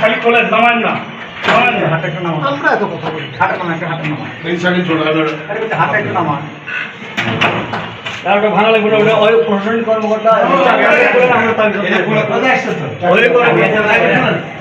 খালি খোলেন নামাইন না আমরা এত কথা বলি হাঁটা নামা একটা হাঁটা নামা এই সাইডে চলে যাবে আরে বলছে নামা কর্মকর্তা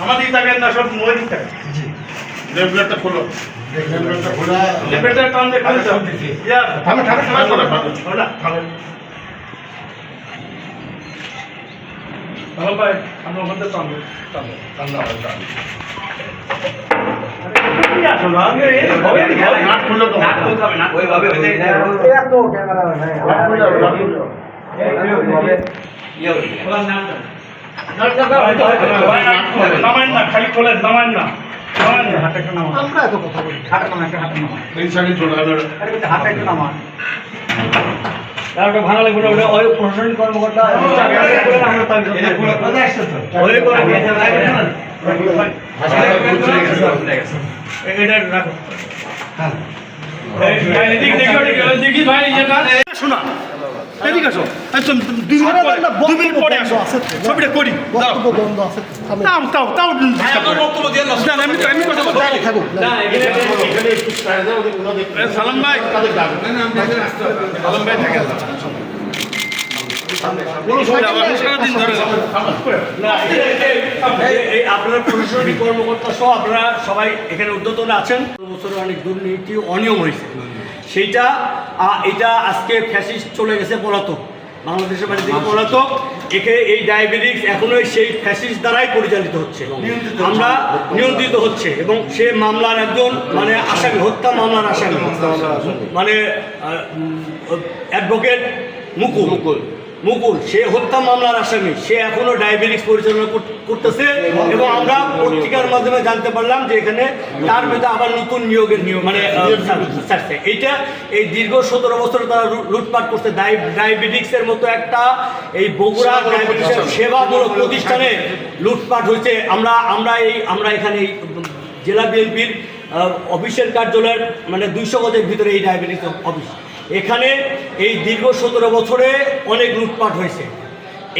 আমাদের তাকেন না সব মোবাইল থাকে লেফট খোলো লেফটটা টান দে খুলে দাও থামে থামে থামে খোলো খোলা টান নাট খুললো তো ওইভাবে এত ক্যামেরা নাই নামাইন না খালি খোলেন নামাইন না। নামা আমরা এত কথা বলি। হাঁটা নামা একটা হাঁটা নামা হাঁটা একটু নামা ওটা ভাঙা লাগবে না ওটা ওই প্রশাসনিক কর্মকর্তা এটা রাখো। এদিক দেখি ওদিকে দেখি ভাই যেটা শোনা এদিকে আসো। একদম দুই মিনিট পরে দুই মিনিট পরে আসো। ছবিটা করি তাও তাও তাও না, এমনি এমনি কথা বলতে সালাম ভাই। সালাম ভাই থাকে আমি আপনারা প্রশাসনিক কর্মকর্তা সহ আপনারা সবাই এখানে উদ্যতন আছেন। বছরে অনেক দুর্নীতি অনিয়ম হয়েছে। সেইটা এটা আজকে ফ্যাসিস্ট চলে গেছে পলাতক। বাংলাদেশের বাড়ি থেকে পলাতক। একে এই ডায়াবেটিক্স এখনও সেই ফ্যাসিস দ্বারাই পরিচালিত হচ্ছে। আমরা নিয়ন্ত্রিত হচ্ছে এবং সে মামলার একজন মানে আসামি হত্যা মামলার আসামি। মানে অ্যাডভোকেট মুকুল। মুকুল। মুকুল সে হত্যা মামলার আসামি। সে এখনও ডায়াবেটিক্স পরিচালনা করতেছে এবং আমরা পত্রিকার মাধ্যমে জানতে পারলাম যে এখানে তার মধ্যে আবার নতুন নিয়োগের নিয়োগ মানে এইটা এই দীর্ঘ সতেরো বছর তারা লুটপাট করছে। ডায়াবেটিক্সের মতো একটা এই বগুড়া ডায়াবেটিক্সের সেবামূলক প্রতিষ্ঠানে লুটপাট হয়েছে। আমরা আমরা এই আমরা এখানে এই জেলা বিএনপির অফিসের কার্যালয়ের মানে দুইশো গজের ভিতরে এই ডায়াবেটিস অফিস। এখানে এই দীর্ঘ সতেরো বছরে অনেক লুটপাট হয়েছে।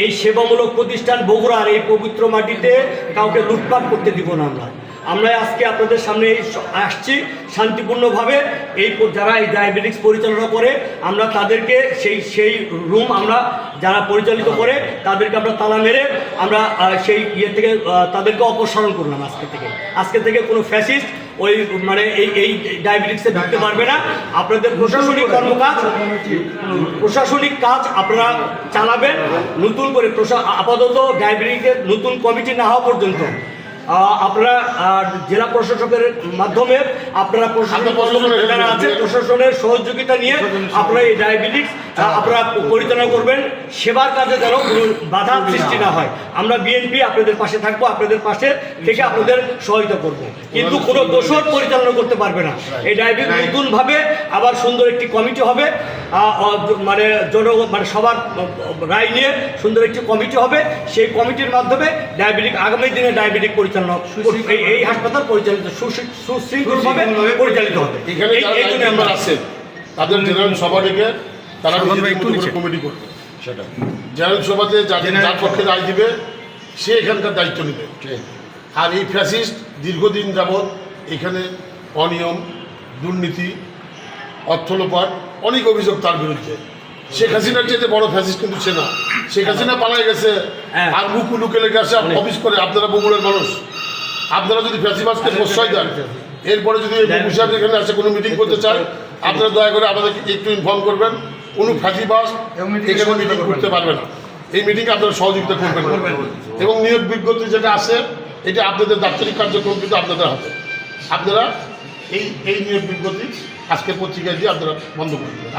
এই সেবামূলক প্রতিষ্ঠান বগুড়ার এই পবিত্র মাটিতে কাউকে লুটপাট করতে দিব না আমরা। আমরা আজকে আপনাদের সামনে আসছি শান্তিপূর্ণভাবে। এই যারা এই ডায়াবেটিক্স পরিচালনা করে, আমরা তাদেরকে সেই সেই রুম আমরা যারা পরিচালিত করে, তাদেরকে আমরা তালা মেরে আমরা সেই ইয়ে থেকে তাদেরকে অপসারণ করলাম আজকে থেকে। আজকে থেকে কোনো ফ্যাসিস্ট ওই মানে এই এই ডায়াবেটিক্সে ঢুকতে পারবে না। আপনাদের প্রশাসনিক কর্মকাজ প্রশাসনিক কাজ আপনারা চালাবেন। নতুন করে প্রশা- আপাতত ডায়াবেটিকের নতুন কমিটি না হওয়া পর্যন্ত। আপনারা জেলা প্রশাসকের মাধ্যমে আপনারা প্রশাসন যারা আছে প্রশাসনের সহযোগিতা নিয়ে আপনারা এই ডায়াবেটিক্স আপনারা পরিচালনা করবেন সেবার কাজে যেন কোনো বাধা সৃষ্টি না হয়। আমরা বিএনপি আপনাদের পাশে থাকব আপনাদের পাশে থেকে আপনাদের সহায়তা করব। কিন্তু কোনো দোষর পরিচালনা করতে পারবে না। এই ডায়াবেটিস নতুনভাবে আবার সুন্দর একটি কমিটি হবে। মানে জনগণ মানে সবার রায় নিয়ে সুন্দর একটি কমিটি হবে। সেই কমিটির মাধ্যমে ডায়াবেটিক আগামী দিনে ডায়াবেটিক পরিচালনা এই- এই হাসপাতাল পরিচালিত সুশৃ- সুশৃঙ্খলভাবে পরিচালিত হবে। এই- জন্য আমরা তাদের জেনারেল সভা ডেকে তারা কমিটি করবে। সেটা। জেনারেল সভাতে যার পক্ষে রায় দিবে সে এখানকার দায়িত্ব নেবে। আর এই ফ্যাসিস্ট দীর্ঘদিন যাবৎ এখানে অনিয়ম দুর্নীতি অর্থলোপাট অনেক অভিযোগ তার বিরুদ্ধে। শেখ হাসিনার চেয়ে বড় ফ্যাসিস্ট কিন্তু সে না। শেখ হাসিনা পালাই গেছে। হ্যাঁ। আর মুকু লুকে লেগে আসে অফিস করে আপনারা বগুড়ার মানুষ। আপনারা যদি ফ্যাসিবাসকে প্রশ্রয় দেন এরপরে যদি সাহেব এখানে আসে কোনো মিটিং করতে চান আপনারা দয়া করে আমাদেরকে একটু ইনফর্ম করবেন। কোনো ফ্যাসিবাস এখানে মিটিং করতে পারবে না। এই মিটিংয়ে আপনারা সহযোগিতা করবেন এবং নিয়োগ বিজ্ঞপ্তি যেটা আছে এটা আপনাদের দাপ্তরিক কার্যক্রম কিন্তু আপনাদের হাতে। আপনারা এই এই নিয়োগ বিজ্ঞপ্তি আজকে পত্রিকায় দিয়ে আপনারা বন্ধ করে দেবেন।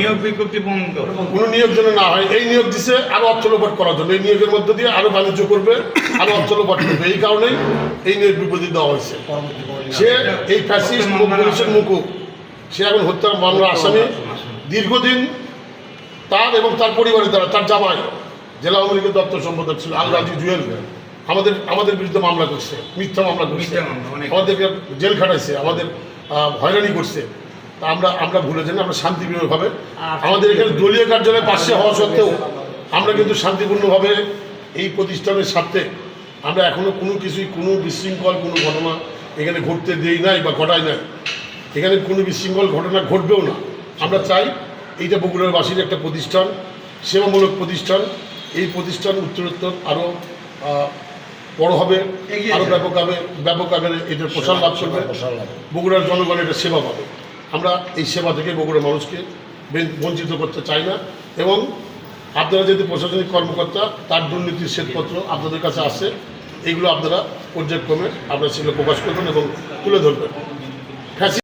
নিয়োগ বিজ্ঞপ্তি বন্ধ কোনো নিয়োগ যেন না হয় এই নিয়োগ দিছে আরও অর্থ লোপাট করার জন্য। এই নিয়োগের মধ্যে দিয়ে আরও বাণিজ্য করবে আরও অর্থ লোপাট করবে। এই কারণেই এই নিয়োগ বিজ্ঞপ্তি দেওয়া হয়েছে। সে এই ফ্যাসিস্ট মুখ পুলিশের মুকুব সে এখন হত্যার মামলা আসামি। দীর্ঘদিন তার এবং তার পরিবারের দ্বারা তার জামাই জেলা আওয়ামী লীগের দপ্তর সম্পাদক ছিল আল রাজি জুয়েল। আমাদের আমাদের বিরুদ্ধে মামলা করছে মিথ্যা মামলা করছে। আমাদেরকে জেল খাটাইছে আমাদের হয়রানি করছে। তা আমরা আমরা ভুলে যাই আমরা শান্তিপ্রিয়ভাবে আমাদের এখানে দলীয় কার্যালয়ে পাশে হওয়া সত্ত্বেও আমরা কিন্তু শান্তিপূর্ণভাবে এই প্রতিষ্ঠানের সাথে আমরা এখনও কোনো কিছুই কোনো বিশৃঙ্খল কোনো ঘটনা এখানে ঘটতে দেই নাই বা ঘটাই নাই। এখানে কোনো বিশৃঙ্খল ঘটনা ঘটবেও না। আমরা চাই এইটা বগুড়ার বাসীর একটা প্রতিষ্ঠান সেবামূলক প্রতিষ্ঠান। এই প্রতিষ্ঠান উত্তরোত্তর আরও বড় হবে আরও ব্যাপক হবে ব্যাপক আকারে এটার প্রসার লাভ করবে। বগুড়ার জনগণ এটা সেবা পাবে। আমরা এই সেবা থেকে বগুড়ার মানুষকে বঞ্চিত করতে চাই না এবং আপনারা যদি প্রশাসনিক কর্মকর্তা তার দুর্নীতির শ্বেতপত্র আপনাদের কাছে আসে এইগুলো আপনারা পর্যায়ক্রমে আপনারা সেগুলো প্রকাশ করবেন এবং তুলে ধরবেন।